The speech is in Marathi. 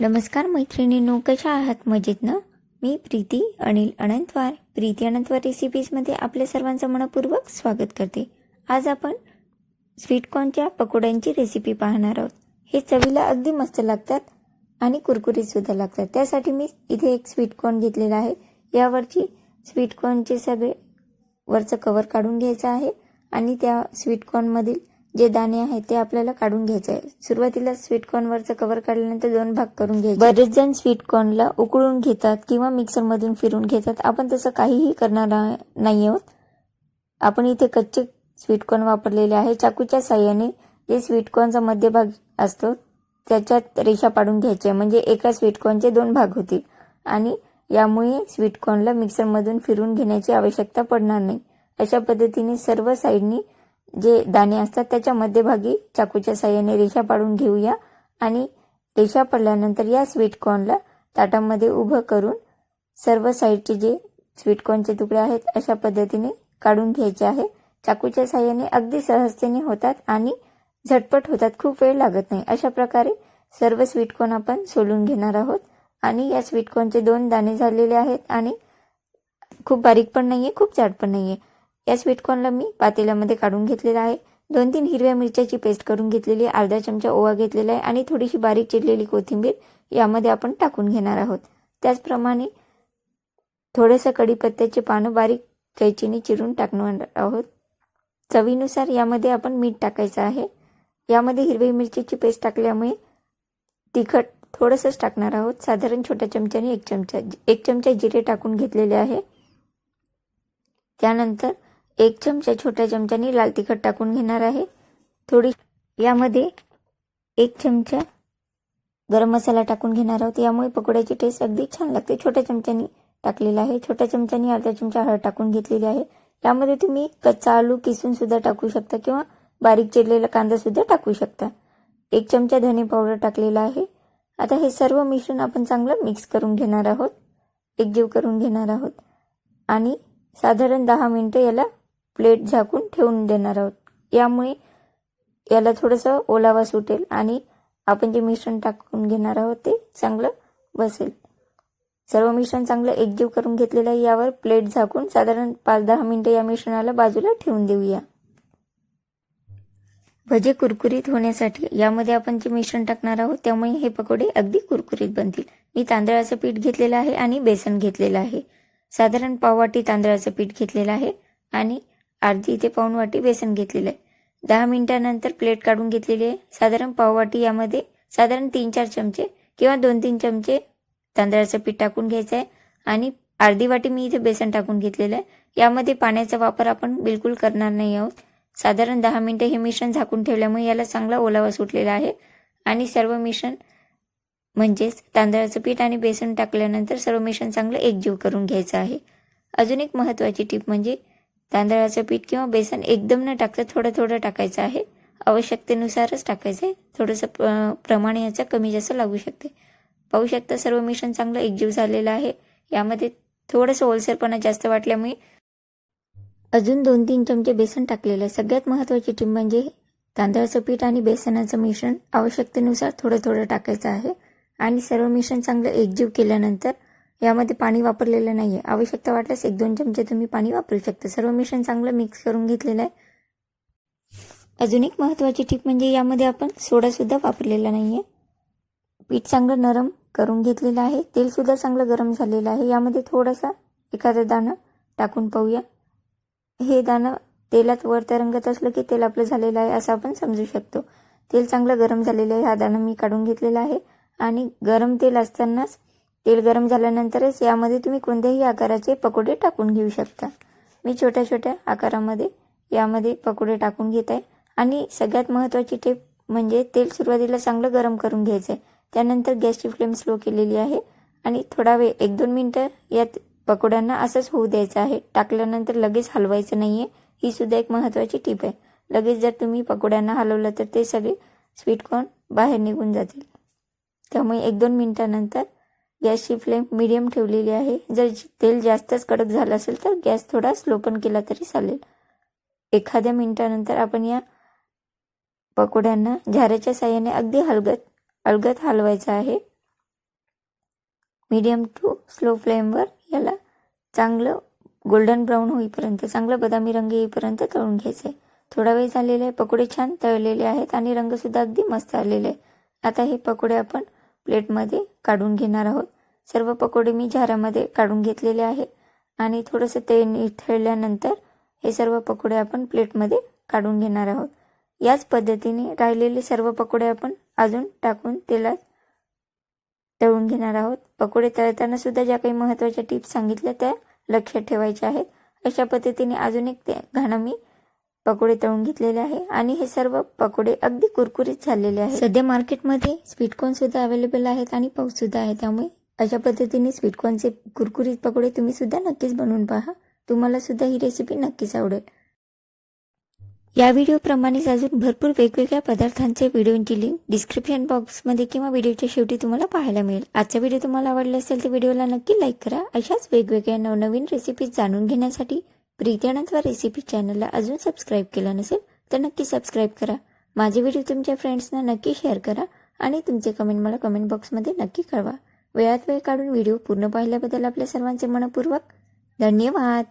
नमस्कार मैत्रिणींनो कशा आहात? मजेत ना? मी प्रीती अनिल अनंतवार. प्रीती अनंतवार रेसिपीजमध्ये आपल्या सर्वांचं मनपूर्वक स्वागत करते. आज आपण स्वीटकॉर्नच्या पकोड्यांची रेसिपी पाहणार आहोत. हे चवीला अगदी मस्त लागतात आणि कुरकुरीतसुद्धा लागतात. त्यासाठी मी इथे एक स्वीटकॉर्न घेतलेला आहे. यावरची स्वीटकॉर्नचे सगळे वरचं कवर काढून घ्यायचं आहे आणि त्या स्वीटकॉर्नमधील जे दाणे आहेत ते आपल्याला काढून घ्यायचे आहे. सुरुवातीला स्वीटकॉर्नवरचं कव्हर काढल्यानंतर दोन भाग करून घ्यायचे. बरेच जण स्वीटकॉर्नला उकळून घेतात किंवा मिक्सरमधून फिरून घेतात. आपण तसं काहीही करणार नाही आहोत. आपण इथे कच्चे स्वीटकॉर्न वापरलेले आहे. चाकूच्या साह्याने जे स्वीटकॉर्नचा मध्यभाग असतो त्याच्यात रेषा पाडून घ्यायच्या म्हणजे एका स्वीटकॉर्नचे दोन भाग होतील. आणि यामुळे स्वीटकॉर्नला मिक्सरमधून फिरून घेण्याची आवश्यकता पडणार नाही. अशा पद्धतीने सर्व साईडनी जे दाणे असतात त्याच्या मध्यभागी चाकूच्या साह्याने रेषा पाडून घेऊया. आणि रेषा पडल्यानंतर या स्वीटकॉर्नला ताटामध्ये उभं करून सर्व साईडचे जे स्वीटकॉर्नचे तुकडे आहेत अशा पद्धतीने काढून घ्यायचे आहे. चाकूच्या साह्याने अगदी सहजतेने होतात आणि झटपट होतात खूप वेळ लागत नाही. अशा प्रकारे सर्व स्वीटकॉर्न आपण सोलून घेणार आहोत. आणि या स्वीटकॉर्नचे दोन दाणे झालेले आहेत आणि खूप बारीक पण नाही आहे खूप जाड पण नाही आहे या स्वीटकॉर्नला मी पातेल्यामध्ये काढून घेतलेला आहे. दोन तीन हिरव्या मिरच्याची पेस्ट करून घेतलेली अर्धा चमचा ओवा घेतलेला आहे आणि थोडीशी बारीक चिरलेली कोथिंबीर यामध्ये आपण टाकून घेणार आहोत. त्याचप्रमाणे थोडंसं कढीपत्त्याचे पानं बारीक कैचीने चिरून टाकणार आहोत. चवीनुसार यामध्ये आपण मीठ टाकायचं आहे. यामध्ये हिरवी मिरचीची पेस्ट टाकल्यामुळे तिखट थोडंसंच टाकणार आहोत. साधारण छोट्या चमच्याने एक चमचा एक चमचा जिरे टाकून घेतलेले आहे. त्यानंतर एक चमचा छोट्या चमच्याने लाल तिखट टाकून घेणार आहे. थोडी यामध्ये एक चमचा गरम मसाला टाकून घेणार आहोत. यामुळे पकोड्याची टेस्ट अगदी छान लागते. छोट्या चमच्यानी टाकलेला आहे. छोट्या चमच्यानी अर्धा चमचा हळद टाकून घेतलेली आहे. यामध्ये तुम्ही कच्चा आलू किसून सुद्धा टाकू शकता किंवा बारीक चिरलेला कांदा सुद्धा टाकू शकता. एक चमचा धने पावडर टाकलेला आहे. आता हे सर्व मिश्रण आपण चांगलं मिक्स करून घेणार आहोत. एकजीव करून घेणार आहोत. आणि साधारण दहा मिनटं याला प्लेट झाकून ठेवून देणार आहोत. यामुळे याला थोडंसं ओलावा सुटेल आणि आपण जे मिश्रण टाकून घेणार आहोत ते चांगलं बसेल. सर्व मिश्रण चांगलं एकजीव करून घेतलेलं आहे यावर प्लेट झाकून साधारण पाच दहा मिनटं या मिश्रणाला बाजूला ठेवून देऊया. भजे कुरकुरीत होण्यासाठी यामध्ये आपण जे मिश्रण टाकणार आहोत त्यामुळे हे पकोडे अगदी कुरकुरीत बनतील. मी तांदळाचं पीठ घेतलेलं आहे आणि बेसन घेतलेलं आहे. साधारण पाववाटी तांदळाचं पीठ घेतलेलं आहे आणि अर्धी ते पाऊण वाटी बेसन घेतलेलं आहे. दहा मिनिटानंतर प्लेट काढून घेतलेली आहे. साधारण पाववाटी यामध्ये साधारण तीन चार चमचे किंवा दोन तीन चमचे तांदळाचं पीठ टाकून घ्यायचं आहे. आणि अर्धी वाटी मी इथे बेसन टाकून घेतलेलं आहे. यामध्ये पाण्याचा वापर आपण बिलकुल करणार नाही आहोत. साधारण दहा मिनटं हे मिश्रण झाकून ठेवल्यामुळे याला चांगला ओलावा सुटलेला आहे. आणि सर्व मिश्रण म्हणजेच तांदळाचं पीठ आणि बेसन टाकल्यानंतर सर्व मिश्रण चांगलं एकजीव करून घ्यायचं आहे. अजून एक महत्त्वाची टीप म्हणजे तांदळाचं पीठ किंवा बेसन एकदम न टाकता थोडं थोडं टाकायचं आहे. आवश्यकतेनुसारच टाकायचं आहे थोडंसं प्रमाण याचं कमी जास्त लागू शकते. पाहू शकता सर्व मिश्रण चांगलं एकजीव झालेलं आहे. यामध्ये थोडंसं ओलसरपणा जास्त वाटल्यामुळे अजून दोन तीन चमचे बेसन टाकलेलं आहे. सगळ्यात महत्त्वाची टीप म्हणजे तांदळाचं पीठ आणि बेसनाचं मिश्रण आवश्यकतेनुसार थोडं थोडं टाकायचं आहे. आणि सर्व मिश्रण चांगलं एकजीव केल्यानंतर यामध्ये पाणी वापरलेलं नाही आहे आवश्यकता वाटल्यास एक दोन चमचे तुम्ही पाणी वापरू शकता. सर्व मिश्रण चांगलं मिक्स करून घेतलेलं आहे. अजून एक महत्त्वाची टीप म्हणजे यामध्ये आपण सोडासुद्धा वापरलेला नाही आहे पीठ चांगलं नरम करून घेतलेलं आहे. तेलसुद्धा चांगलं गरम झालेलं आहे. यामध्ये थोडासा एखादं दाणं टाकून पाहूया. हे दाणं तेलात वर तरंगत असलं की तेल आपलं झालेलं आहे असं आपण समजू शकतो. तेल चांगलं गरम झालेलं आहे. हा दाणं मी काढून घेतलेला आहे. आणि गरम तेल असतानाच तेल गरम झाल्यानंतरच यामध्ये तुम्ही कोणत्याही आकाराचे पकोडे टाकून घेऊ शकता. मी छोट्या छोट्या आकारामध्ये यामध्ये पकोडे टाकून घेत. आहे आणि सगळ्यात महत्त्वाची टेप म्हणजे तेल सुरुवातीला चांगलं गरम करून घ्यायचं आहे त्यानंतर गॅसची फ्लेम स्लो केलेली आहे. आणि थोडा वेळ एक दोन मिनटं यात पकोड्यांना असंच होऊ द्यायचं आहे. टाकल्यानंतर लगेच हलवायचं नाही आहे ही सुद्धा एक महत्त्वाची टीप आहे. लगेच जर तुम्ही पकोड्यांना हलवलं तर ते सगळे स्वीटकॉर्न बाहेर निघून जातील. त्यामुळे एक दोन मिनटानंतर गॅसची फ्लेम मिडियम ठेवलेली आहे. जर तेल जास्तच कडक झालं असेल तर गॅस थोडा स्लो पण केला तरी चालेल. एखाद्या मिनिटानंतर आपण या पकोड्यांना झाऱ्याच्या साह्याने अगदी हलगत अलगत हलवायचं आहे. मीडियम टू स्लो फ्लेमवर याला चांगलं गोल्डन ब्राऊन होईपर्यंत चांगलं बदामी रंग येईपर्यंत तळून घ्यायचं आहे थोडा वेळ झालेला आहे. पकोडे छान तळलेले आहेत आणि रंगसुद्धा अगदी मस्त आलेले आहे आता हे पकोडे आपण प्लेटमध्ये काढून घेणार आहोत. सर्व पकोडे मी झारामध्ये काढून घेतलेले आहे. आणि थोडंसं तेल निथळल्यानंतर हे सर्व पकोडे आपण प्लेटमध्ये काढून घेणार आहोत. याच पद्धतीने राहिलेले सर्व पकोडे आपण अजून टाकून तेलात तळून घेणार आहोत. पकोडे तळताना सुद्धा ज्या काही महत्त्वाच्या टिप्स सांगितल्या त्या लक्षात ठेवायच्या आहेत. अशा पद्धतीने अजून एक ते घाणं मी पकोडे तळून घेतलेले आहे. आणि हे सर्व पकोडे अगदी कुरकुरीत झालेले आहेत. सध्या मार्केटमध्ये स्वीटकॉर्न सुद्धा अवेलेबल आहेत आणि पाऊस सुद्धा आहे. त्यामुळे अशा पद्धतीने स्वीटकॉर्नचे कुरकुरीत पकोडे तुम्हीसुद्धा नक्कीच बनवून पहा. तुम्हालासुद्धा ही रेसिपी नक्कीच आवडेल. या व्हिडिओप्रमाणेच अजून भरपूर वेगवेगळ्या पदार्थांचे व्हिडिओची लिंक डिस्क्रिप्शन बॉक्समध्ये किंवा व्हिडिओच्या शेवटी तुम्हाला पाहायला मिळेल. आजचा व्हिडिओ तुम्हाला आवडला असेल तर व्हिडिओला नक्की लाईक करा. अशाच वेगवेगळ्या नवनवीन रेसिपीज जाणून घेण्यासाठी प्रीती रेसिपी चॅनलला अजून सबस्क्राईब केलं नसेल तर नक्की सबस्क्राईब करा. माझे व्हिडिओ तुमच्या फ्रेंड्सना नक्की शेअर करा आणि तुमचे कमेंट मला कमेंट बॉक्समध्ये नक्की कळवा. वेळात वेळ काढून व्हिडिओ पूर्ण पाहिल्याबद्दल आपल्या सर्वांचे मनपूर्वक धन्यवाद.